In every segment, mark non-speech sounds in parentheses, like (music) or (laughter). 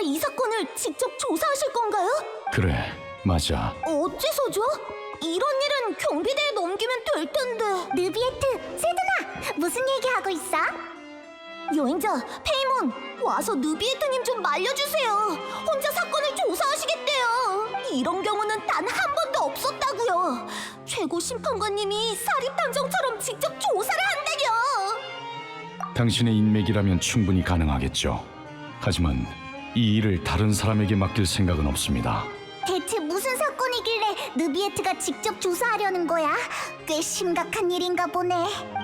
이 사건을 직접 조사하실 건가요? 그래, 맞아. 어째서죠? 이런 일은 경비대에 넘기면 될 텐데. 느비에트, 세드나, 무슨 얘기하고 있어? 여행자 페이몬 와서 느비에트님 좀 말려주세요. 혼자 사건을 조사하시겠대요. 이런 경우는 단 한 번도 없었다고요. 최고 심판관님이 사립 탐정처럼 직접 조사를 한다뇨. 당신의 인맥이라면 충분히 가능하겠죠. 하지만 이 일을 다른 사람에게 맡길 생각은 없습니다. 대체 무슨 사건이길래 느비에트가 직접 조사하려는 거야? 꽤 심각한 일인가 보네.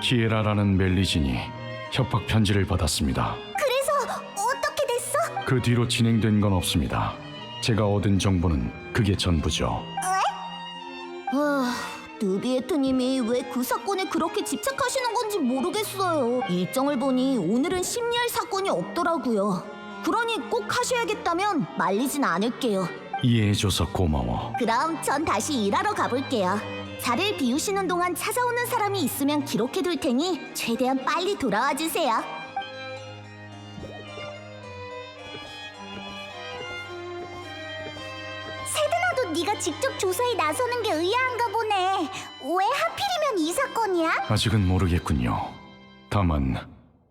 키에라라는 멜리진이 협박 편지를 받았습니다. 그래서 어떻게 됐어? 그 뒤로 진행된 건 없습니다. 제가 얻은 정보는 그게 전부죠. 아, 느비에트님이 왜 그 사건에 그렇게 집착하시는 건지 모르겠어요. 일정을 보니 오늘은 심리할 사건이 없더라고요. 그러니 꼭 하셔야겠다면 말리진 않을게요. 이해해줘서 고마워. 그럼 전 다시 일하러 가볼게요. 자리를 비우시는 동안 찾아오는 사람이 있으면 기록해둘 테니 최대한 빨리 돌아와 주세요. 세드나도 네가 직접 조사에 나서는 게 의아한가 보네. 왜 하필이면 이 사건이야? 아직은 모르겠군요. 다만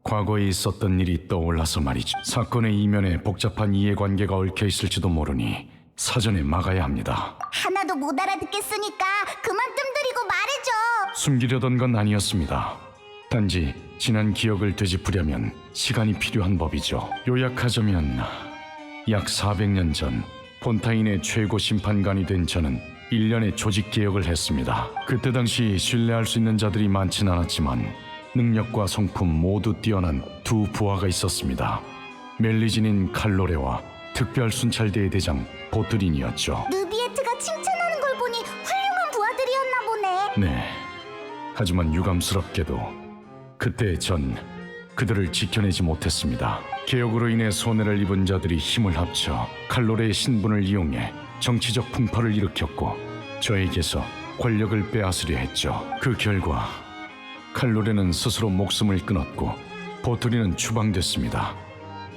과거에 있었던 일이 떠올라서 말이죠. 사건의 이면에 복잡한 이해관계가 얽혀 있을지도 모르니 사전에 막아야 합니다. 하나도 못 알아듣겠으니까 그만 뜸들이고 말해줘. 숨기려던 건 아니었습니다. 단지 지난 기억을 되짚으려면 시간이 필요한 법이죠. 요약하자면 약 400년 전 폰타인의 최고 심판관이 된 저는 1년의 조직 개혁을 했습니다. 그때 당시 신뢰할 수 있는 자들이 많진 않았지만 능력과 성품 모두 뛰어난 두 부하가 있었습니다. 멜리진인 칼로레와 특별 순찰대의 대장 보트린이었죠. 느비에트가 칭찬하는 걸 보니 훌륭한 부하들이었나 보네. 네. 하지만 유감스럽게도 그때 전 그들을 지켜내지 못했습니다. 개혁으로 인해 손해를 입은 자들이 힘을 합쳐 칼로레의 신분을 이용해 정치적 풍파를 일으켰고 저에게서 권력을 빼앗으려 했죠. 그 결과 칼로레는 스스로 목숨을 끊었고 보트리는 추방됐습니다.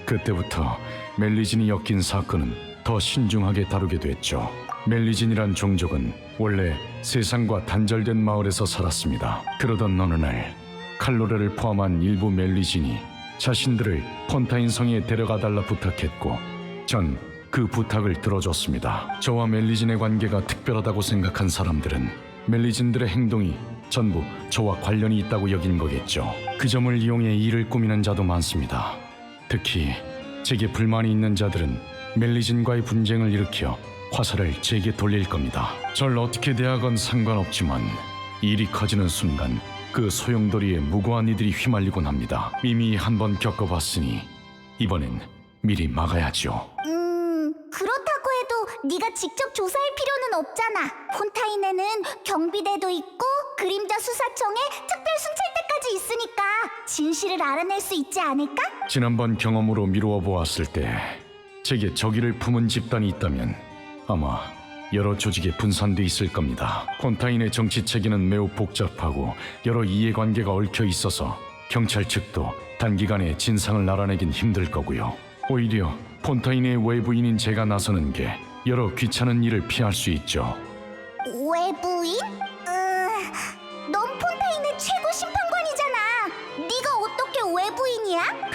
그때부터 멜리진이 엮인 사건은 더 신중하게 다루게 됐죠. 멜리진이란 종족은 원래 세상과 단절된 마을에서 살았습니다. 그러던 어느 날 칼로레를 포함한 일부 멜리진이 자신들을 폰타인 성에 데려가 달라 부탁했고 전 그 부탁을 들어줬습니다. 저와 멜리진의 관계가 특별하다고 생각한 사람들은 멜리진들의 행동이 전부 저와 관련이 있다고 여긴 거겠죠. 그 점을 이용해 일을 꾸미는 자도 많습니다. 특히 제게 불만이 있는 자들은 멜리진과의 분쟁을 일으켜 화살을 제게 돌릴 겁니다. 절 어떻게 대하건 상관없지만 일이 커지는 순간 그 소용돌이에 무고한 이들이 휘말리곤 합니다. 이미 한 번 겪어봤으니 이번엔 미리 막아야죠. 음, 그렇다고 해도 네가 직접 조사할 필요는 없잖아. 폰타인에는 경비대도 있고 그림자 수사청에 특별 순찰대까지 있으니까 진실을 알아낼 수 있지 않을까? 지난번 경험으로 미루어 보았을 때 제게 적의를 품은 집단이 있다면 아마 여러 조직에 분산돼 있을 겁니다. 폰타인의 정치 체계는 매우 복잡하고 여러 이해관계가 얽혀 있어서 경찰 측도 단기간에 진상을 알아내긴 힘들 거고요. 오히려 폰타인의 외부인인 제가 나서는 게 여러 귀찮은 일을 피할 수 있죠. 외부인?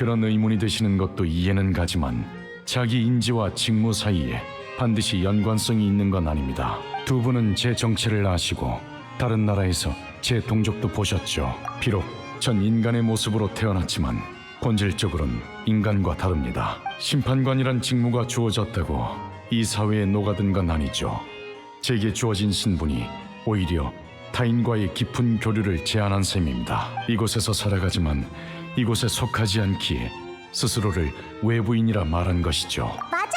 그런 의문이 드시는 것도 이해는 가지만 자기 인지와 직무 사이에 반드시 연관성이 있는 건 아닙니다. 두 분은 제 정체를 아시고 다른 나라에서 제 동족도 보셨죠. 비록 전 인간의 모습으로 태어났지만 본질적으로는 인간과 다릅니다. 심판관이란 직무가 주어졌다고 이 사회에 녹아든 건 아니죠. 제게 주어진 신분이 오히려 타인과의 깊은 교류를 제한한 셈입니다. 이곳에서 살아가지만 이곳에 속하지 않기에 스스로를 외부인이라 말한 것이죠. 맞아.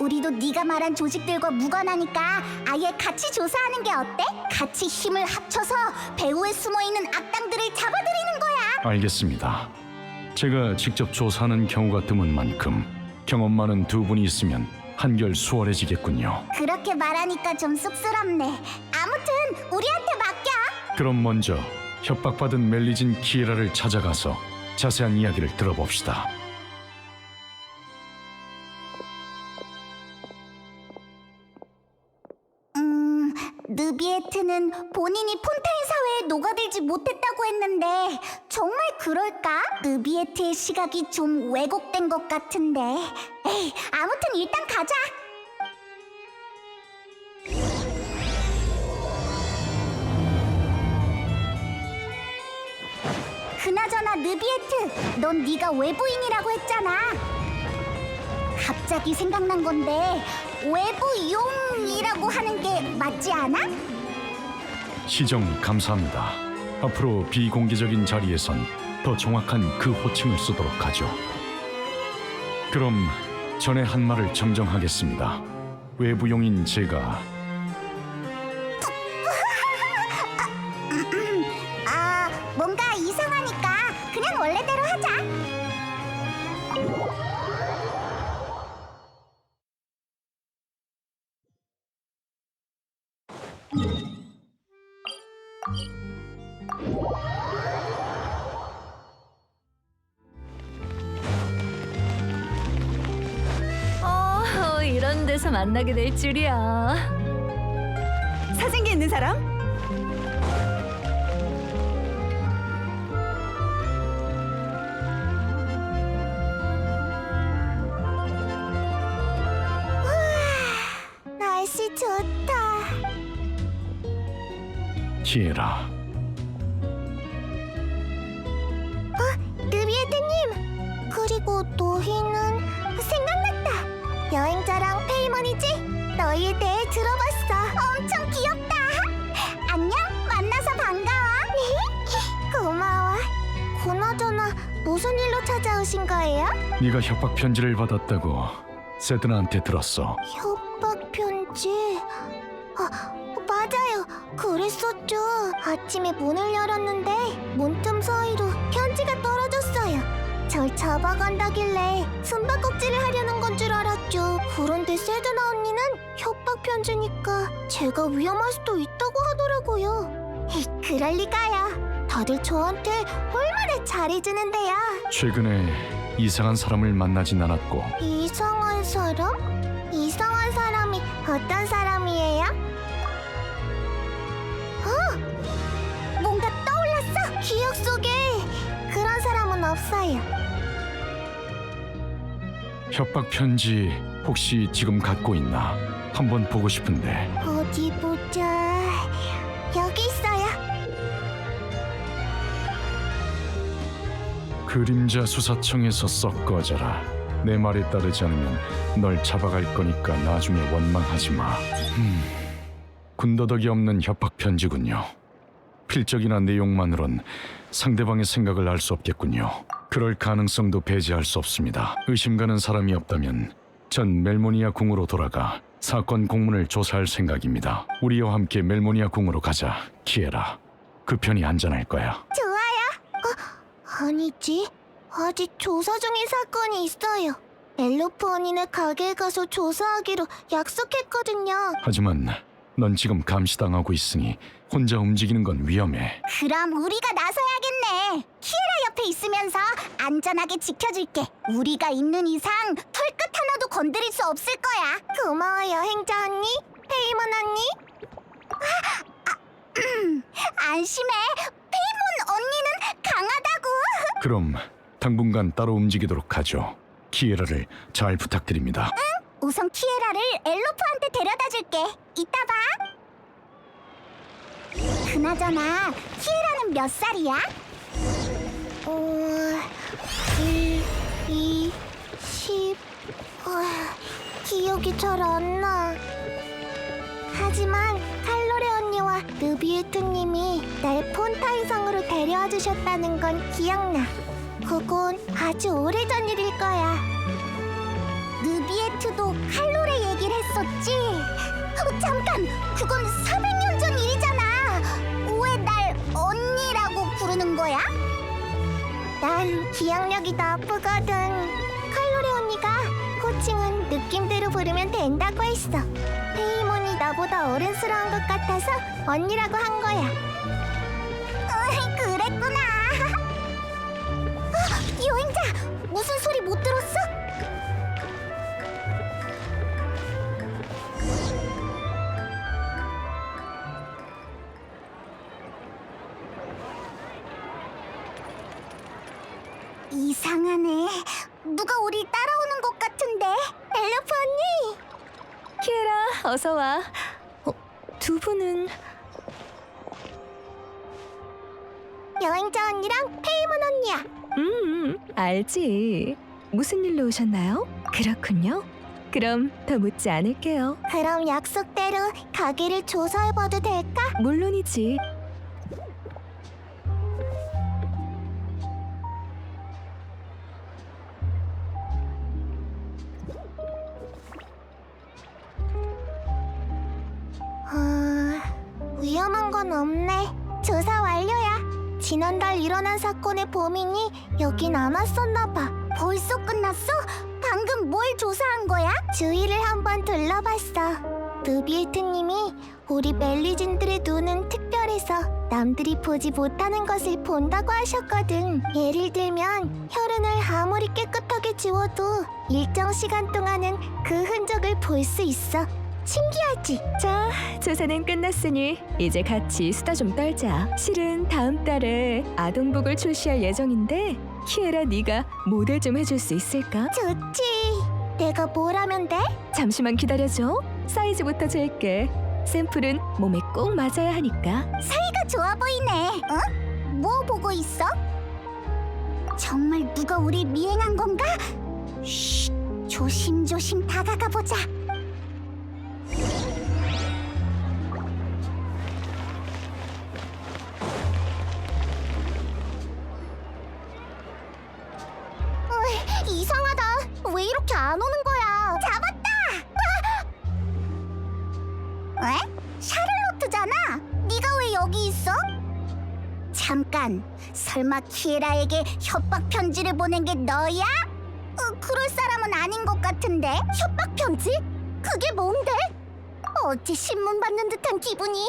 우리도 네가 말한 조직들과 무관하니까 아예 같이 조사하는 게 어때? 같이 힘을 합쳐서 배후에 숨어 있는 악당들을 잡아들이는 거야. 알겠습니다. 제가 직접 조사하는 경우가 드문 만큼 경험 많은 두 분이 있으면 한결 수월해지겠군요. 그렇게 말하니까 좀 쑥스럽네. 아무튼 우리한테 맡겨. 그럼 먼저 협박받은 멜리진 키에라를 찾아가서 자세한 이야기를 들어봅시다. 음, 느비에트는 본인이 폰타인 사회에 녹아들지 못했다고 했는데 정말 그럴까? 느비에트의 시각이 좀 왜곡된 것 같은데 에이, 아무튼 일단 가자 그나저나 느비에트 넌 네가 외부인이라고 했잖아 갑자기 생각난 건데 외부용이라고 하는 게 맞지 않아? 시정 감사합니다. 앞으로 비공개적인 자리에선 더 정확한 그 호칭을 쓰도록 하죠. 그럼 전에 한 말을 정정하겠습니다. 외부용인 제가 만나게 될 줄이야. 사진기 있는 사람? 날씨 좋다. 키에라. 네가 협박 편지를 받았다고 세드나한테 들었어. 협박 편지. 아, 맞아요. 그랬었죠. 아침에 문을 열었는데 문틈 사이로 편지가 떨어졌어요. 절 잡아간다길래 숨바꼭질을 하려는 건 줄 알았죠. 그런데 세드나 언니는 협박 편지니까 제가 위험할 수도 있다고 하더라고요. 에이, 그럴 리가요. 다들 저한테 얼마나 잘해주는데요. 최근에 이상한 사람을 만나진 않았고 이상한 사람? 이상한 사람이 어떤 사람이에요? 어! 뭔가 떠올랐어! 기억 속에 그런 사람은 없어요. 협박 편지 혹시 지금 갖고 있나? 한번 보고 싶은데 어디 보자. 그림자 수사청에서 썩 꺼져라. 내 말에 따르지 않으면 널 잡아갈 거니까 나중에 원망하지 마. 음, 군더더기 없는 협박 편지군요. 필적이나 내용만으론 상대방의 생각을 알 수 없겠군요. 그럴 가능성도 배제할 수 없습니다. 의심 가는 사람이 없다면 전 멜모니아 궁으로 돌아가 사건 공문을 조사할 생각입니다. 우리와 함께 멜모니아 궁으로 가자, 키에라. 그 편이 안전할 거야. 어, 아니지. 아직 조사 중인 사건이 있어요. 엘로프 언니네 가게에 가서 조사하기로 약속했거든요. 하지만 넌 지금 감시당하고 있으니 혼자 움직이는 건 위험해. 그럼 우리가 나서야겠네. 키에라 옆에 있으면서 안전하게 지켜줄게. 우리가 있는 이상 털끝 하나도 건드릴 수 없을 거야. 고마워요, 행자 언니, 페이몬 언니. 아, 아, 음, 안심해. 페이몬 언니는 강하다고. 그럼 당분간 따로 움직이도록 하죠. 키에라를 잘 부탁드립니다. 우선 키에라를 엘로프한테 데려다 줄게. 이따 봐. 그나저나 키에라는 몇 살이야? 어... 1, 2, 10... 어... 기억이 잘 안 나. 하지만 칼로레 느비에트님이 날 폰타이성으로 데려와 주셨다는 건 기억나. 그건 아주 오래전 일일 거야. 느비에트도 칼로레 얘기를 했었지? 어, 잠깐! 그건 400년 전 일이잖아! 왜 날 언니라고 부르는 거야? 난 기억력이 나쁘거든. 칼로레 언니가 호칭은 느낌대로 부르면 된다고 했어. 나보다 어른스러운 것 같아서 언니라고 한 거야. 어이, 그랬구나. (laughs) 여행자, 무슨 소리 못 들었어? 이상하네. 누가 우리 따라오는 것 같은데. 엘로프 언니! 키에라, 어서 와. 어, 두 분은 여행자 언니랑 페이몬 언니야. 음, 알지. 무슨 일로 오셨나요? 그렇군요. 그럼 더 묻지 않을게요. 그럼 약속대로 가게를 조사해봐도 될까? 물론이지. 지난달 일어난 사건의 범인이 여긴 안 왔었나 봐. 벌써 끝났어? 방금 뭘 조사한 거야? 주위를 한번 둘러봤어. 느비에트님이 우리 멜리진들의 눈은 특별해서 남들이 보지 못하는 것을 본다고 하셨거든. 예를 들면 혈흔을 아무리 깨끗하게 지워도 일정 시간 동안은 그 흔적을 볼 수 있어. 신기하지? 자, 조사는 끝났으니 이제 같이 수다 좀 떨자. 실은 다음 달에 아동복을 출시할 예정인데 키에라 네가 모델 좀 해줄 수 있을까? 좋지. 내가 뭘 하면 돼? 잠시만 기다려줘. 사이즈부터 잴게. 샘플은 몸에 꼭 맞아야 하니까. 사이가 좋아 보이네. 어? 뭐 보고 있어? 정말 누가 우리 미행한 건가? 쉿, 조심조심 다가가 보자. 키에라에게 협박 편지를 보낸 게 너야? 어, 그럴 사람은 아닌 것 같은데. 협박 편지? 그게 뭔데? 어찌 신문 받는 듯한 기분이.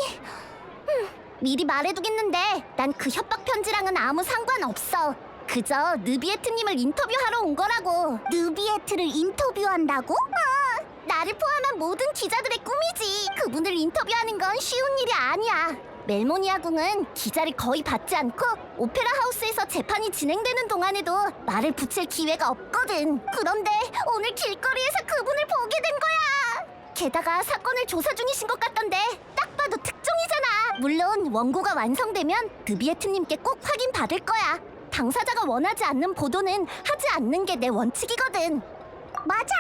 흠, 미리 말해두겠는데 난 그 협박 편지랑은 아무 상관없어. 그저 느비에트님을 인터뷰하러 온 거라고. 느비에트를 인터뷰한다고? 아, 나를 포함한 모든 기자들의 꿈이지. 그분을 인터뷰하는 건 쉬운 일이 아니야. 멜모니아 궁은 기자를 거의 받지 않고 오페라 하우스에서 재판이 진행되는 동안에도 말을 붙일 기회가 없거든. 그런데 오늘 길거리에서 그분을 보게 된 거야. 게다가 사건을 조사 중이신 것 같던데 딱 봐도 특종이잖아. 물론 원고가 완성되면 드비에트님께 꼭 확인 받을 거야. 당사자가 원하지 않는 보도는 하지 않는 게 내 원칙이거든. 맞아.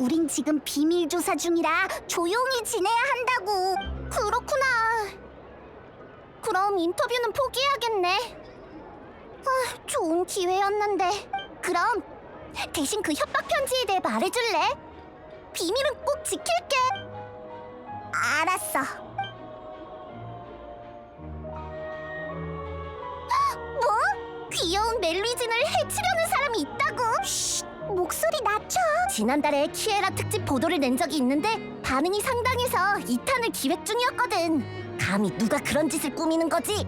우린 지금 비밀 조사 중이라 조용히 지내야 한다고. 그렇구나. 그럼 인터뷰는 포기해야겠네. 아, 좋은 기회였는데. 그럼 대신 그 협박 편지에 대해 말해줄래? 비밀은 꼭 지킬게. 알았어. 뭐? 귀여운 멜리진을 해치려는 사람이 있다고? 쉿, 목소리 낮춰. 지난달에 키에라 특집 보도를 낸 적이 있는데 반응이 상당해서 2탄을 기획 중이었거든. 감히 누가 그런 짓을 꾸미는 거지?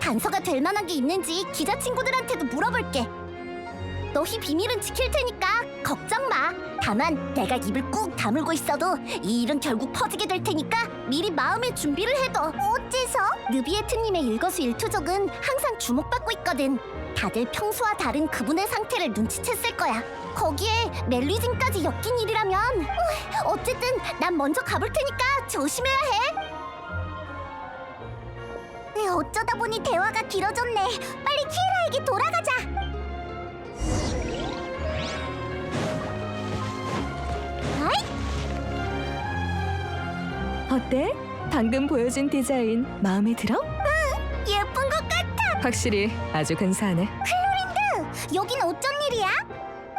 단서가 될 만한 게 있는지 기자 친구들한테도 물어볼게. 너희 비밀은 지킬 테니까 걱정 마. 다만 내가 입을 꾹 다물고 있어도 이 일은 결국 퍼지게 될 테니까 미리 마음의 준비를 해둬. 어째서? 느비에트님의 일거수일투족은 항상 주목받고 있거든. 다들 평소와 다른 그분의 상태를 눈치챘을 거야. 거기에 멜리진까지 엮인 일이라면 으, 어쨌든 난 먼저 가볼 테니까 조심해야 해. 네, 어쩌다 보니 대화가 길어졌네. 빨리 키에라에게 돌아가자. 아이, 어때? 방금 보여준 디자인 마음에 들어? 예쁜 것 같아. 확실히 아주 근사하네. 여긴 어쩐 일이야?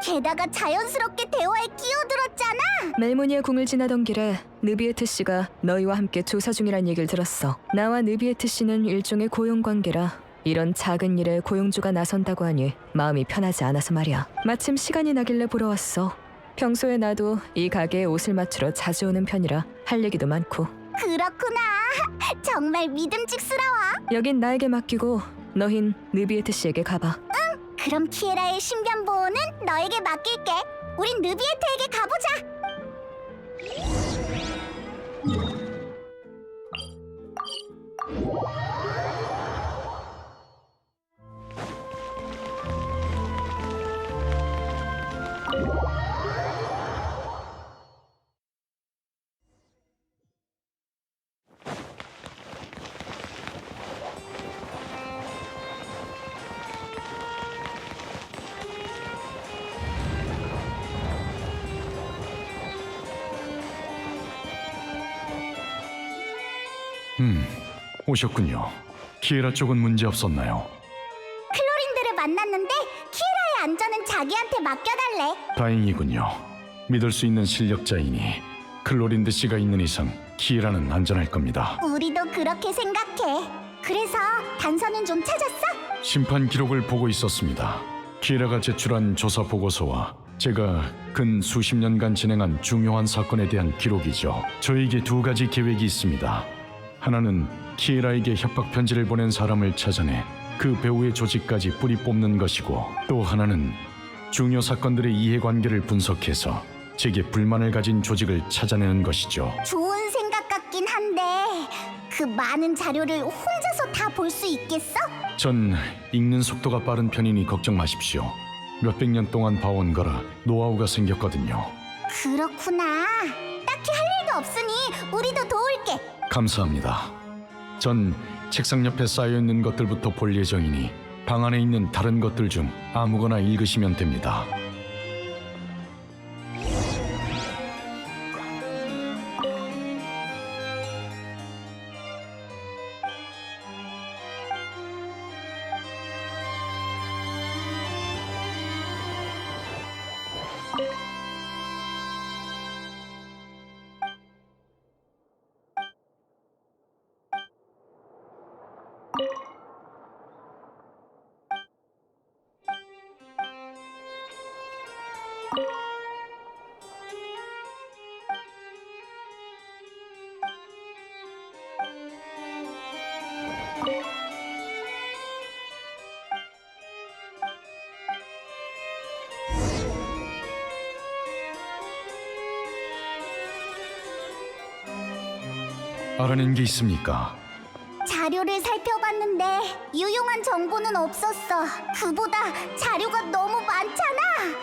게다가 자연스럽게 대화에 끼어들었잖아. 멜모니아 궁을 지나던 길에 느비에트 씨가 너희와 함께 조사 중이란 얘기를 들었어. 나와 느비에트 씨는 일종의 고용 관계라 이런 작은 일에 고용주가 나선다고 하니 마음이 편하지 않아서 말이야. 마침 시간이 나길래 보러 왔어. 평소에 나도 이 가게에 옷을 맞추러 자주 오는 편이라 할 얘기도 많고 그렇구나. (laughs) 정말 믿음직스러워. 여긴 나에게 맡기고 너흰 느비에트 씨에게 가봐. 그럼 키에라의 신변 보호는 너에게 맡길게. 우린 느비에트에게 가보자. 음, 오셨군요. 키에라 쪽은 문제 없었나요? 클로린들을 만났는데 키에라의 안전은 자기한테 맡겨달래. 다행이군요. 믿을 수 있는 실력자이니 클로린드 씨가 있는 이상 키에라는 안전할 겁니다. 우리도 그렇게 생각해. 그래서 단서는 좀 찾았어? 심판 기록을 보고 있었습니다. 키에라가 제출한 조사 보고서와 제가 근 수십 년간 진행한 중요한 사건에 대한 기록이죠. 저에게 두 가지 계획이 있습니다. 하나는 키에라에게 협박 편지를 보낸 사람을 찾아내 그 배우의 조직까지 뿌리 뽑는 것이고 또 하나는 중요 사건들의 이해관계를 분석해서 제게 불만을 가진 조직을 찾아내는 것이죠. 좋은 생각 같긴 한데 그 많은 자료를 혼자서 다 볼 수 있겠어? 전 읽는 속도가 빠른 편이니 걱정 마십시오. 몇백 년 동안 봐온 거라 노하우가 생겼거든요. 그렇구나. 딱히 할 일도 없으니 우리도 도울게. 감사합니다. 전 책상 옆에 쌓여 있는 것들부터 볼 예정이니 방 안에 있는 다른 것들 중 아무거나 읽으시면 됩니다. 알아낸 게 있습니까? 자료를 살펴봤는데 유용한 정보는 없었어. 그보다 자료가 너무 많잖아.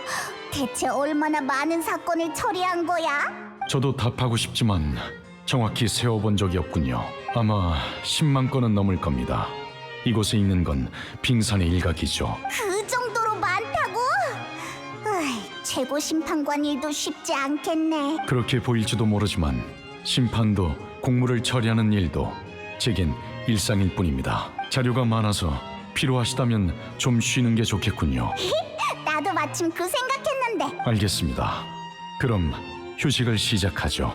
대체 얼마나 많은 사건을 처리한 거야? 저도 답하고 싶지만 정확히 세어본 적이 없군요. 아마 10만 건은 넘을 겁니다. 이곳에 있는 건 빙산의 일각이죠. 그 정도로 많다고? 으이, 최고 심판관 일도 쉽지 않겠네. 그렇게 보일지도 모르지만 심판도 공무를 처리하는 일도 제겐 일상일 뿐입니다. 자료가 많아서 필요하시다면 좀 쉬는 게 좋겠군요. (laughs) 나도 마침 그 생각했는데. 알겠습니다. 그럼 휴식을 시작하죠.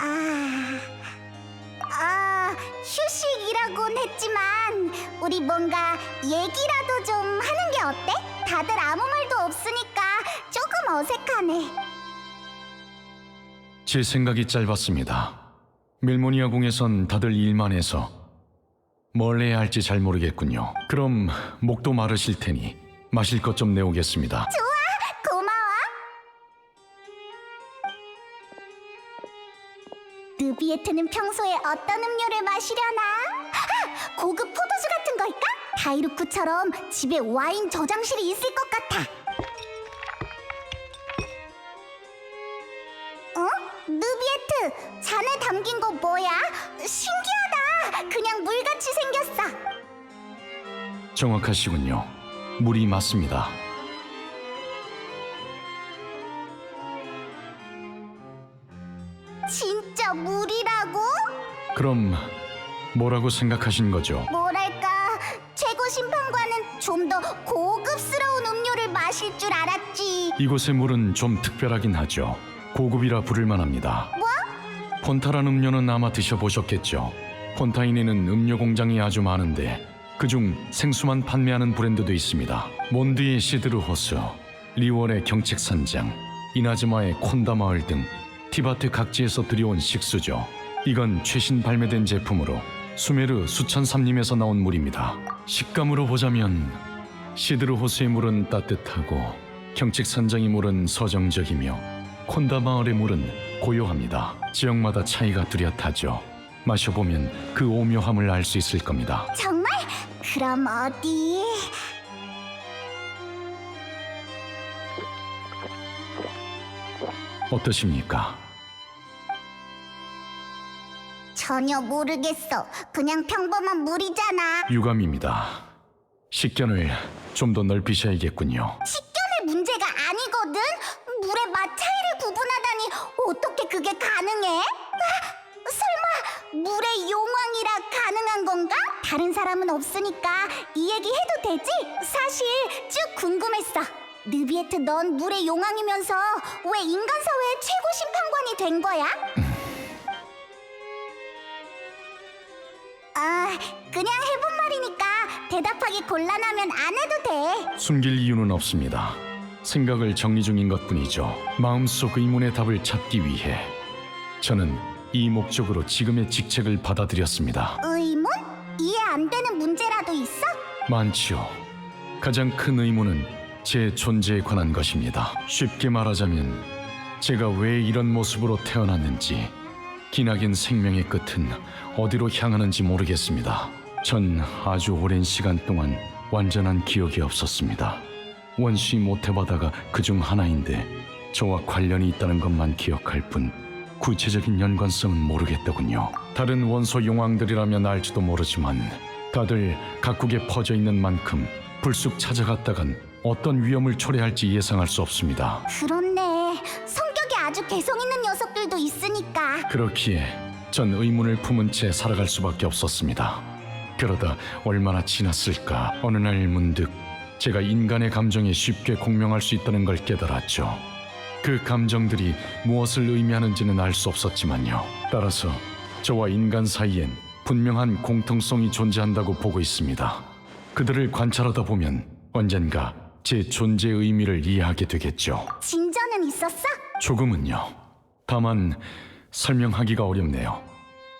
아, 아, 휴식이라곤 했지만 우리 뭔가 얘기라도 좀 하는 게 어때? 다들 아무 말도 없으니까 조금 어색하네. 제 생각이 짧았습니다. 멜모니아 궁에선 다들 일만 해서 뭘 해야 할지 잘 모르겠군요. 그럼 목도 마르실 테니 마실 것 좀 내오겠습니다. 고마 느비에트는 평소에 어떤 음료를 마시려나? 아, 고급 포도주 같은 걸까? 다이루크처럼 집에 와인 저장실이 있을 것 같아. 어? 느비에트, 잔에 담긴 거 뭐야? 신기하다. 그냥 물같이 생겼어. 정확하시군요. 물이 맞습니다. 그럼 뭐라고 생각하신 거죠? 뭐랄까 최고 심판관은 좀 더 고급스러운 음료를 마실 줄 알았지 이곳의 물은 좀 특별하긴 하죠. 고급이라 부를 만합니다. 뭐? 폰타란 음료는 아마 드셔보셨겠죠. 폰타인에는 음료 공장이 아주 많은데 그중 생수만 판매하는 브랜드도 있습니다. 몬드의 시드르 호수, 리월의 경책산장, 이나즈마의 콘다 마을 등 티바트 각지에서 들여온 식수죠. 이건 최신 발매된 제품으로 수메르 수천삼림에서 나온 물입니다. 식감으로 보자면 시드르 호수의 물은 따뜻하고 경책산장의 물은 서정적이며 콘다 마을의 물은 고요합니다. 지역마다 차이가 뚜렷하죠. 마셔보면 그 오묘함을 알 수 있을 겁니다. 정말? 그럼 어디? 어떠십니까? 전혀 모르겠어. 그냥 평범한 물이잖아. 유감입니다. 식견을 좀 더 넓히셔야겠군요. 식견의 문제가 아니거든. 물의 맛 차이를 구분하다니 어떻게 그게 가능해? 아, 설마 물의 용왕이라 가능한 건가? 다른 사람은 없으니까 이 얘기 해도 되지? 사실 쭉 궁금했어. 느비에트 넌 물의 용왕이면서 왜 인간 사회의 최고 심판관이 된 거야? (laughs) 아, 그냥 해본 말이니까 대답하기 곤란하면 안 해도 돼. 숨길 이유는 없습니다. 생각을 정리 중인 것뿐이죠. 마음속 의문의 답을 찾기 위해 저는 이 목적으로 지금의 직책을 받아들였습니다. 의문? 이해 안 되는 문제라도 있어? 많지요. 가장 큰 의문은 제 존재에 관한 것입니다. 쉽게 말하자면 제가 왜 이런 모습으로 태어났는지 기나긴 생명의 끝은 어디로 향하는지 모르겠습니다. 전 아주 오랜 시간 동안 완전한 기억이 없었습니다. 원시 모태바다가 그중 하나인데 저와 관련이 있다는 것만 기억할 뿐 구체적인 연관성은 모르겠더군요. 다른 원소 용왕들이라면 알지도 모르지만 다들 각국에 퍼져 있는 만큼 불쑥 찾아갔다간 어떤 위험을 초래할지 예상할 수 없습니다. 아주 개성 있는 녀석들도 있으니까. 그렇기에 전 의문을 품은 채 살아갈 수밖에 없었습니다. 그러다 얼마나 지났을까 어느 날 문득 제가 인간의 감정에 쉽게 공명할 수 있다는 걸 깨달았죠. 그 감정들이 무엇을 의미하는지는 알 수 없었지만요. 따라서 저와 인간 사이엔 분명한 공통성이 존재한다고 보고 있습니다. 그들을 관찰하다 보면 언젠가 제 존재의 의미를 이해하게 되겠죠. 진전은 있었어? 조금은요. 다만 설명하기가 어렵네요.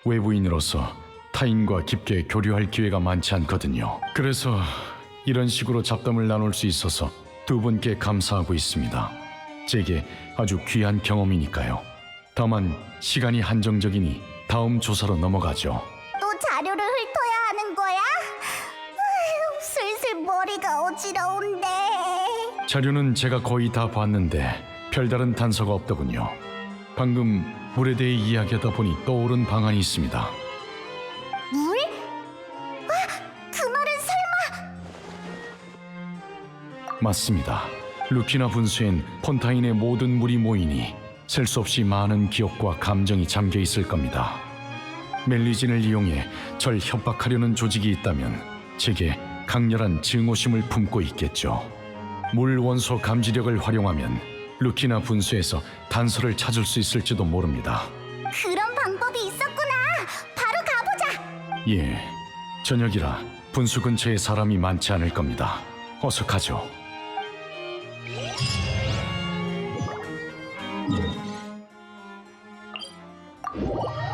외부인으로서 타인과 깊게 교류할 기회가 많지 않거든요. 그래서 이런 식으로 잡담을 나눌 수 있어서 두 분께 감사하고 있습니다. 제게 아주 귀한 경험이니까요. 다만 시간이 한정적이니 다음 조사로 넘어가죠. 또 자료를 훑어야 하는 거야? 아휴, 슬슬 머리가 어지러운데. 자료는 제가 거의 다 봤는데 별다른 단서가 없더군요. 방금 물에 대해 이야기하다 보니 떠오른 방안이 있습니다. 물? 아, 그 말은 설마 맞습니다. 루키나 분수엔 폰타인의 모든 물이 모이니 셀 수 없이 많은 기억과 감정이 잠겨 있을 겁니다. 멜리진을 이용해 절 협박하려는 조직이 있다면 제게 강렬한 증오심을 품고 있겠죠. 물 원소 감지력을 활용하면 루키나 분수에서 단서를 찾을 수 있을지도 모릅니다. 그런 방법이 있었구나. 바로 가보자. 예, 저녁이라 분수 근처에 사람이 많지 않을 겁니다. 어서 가죠.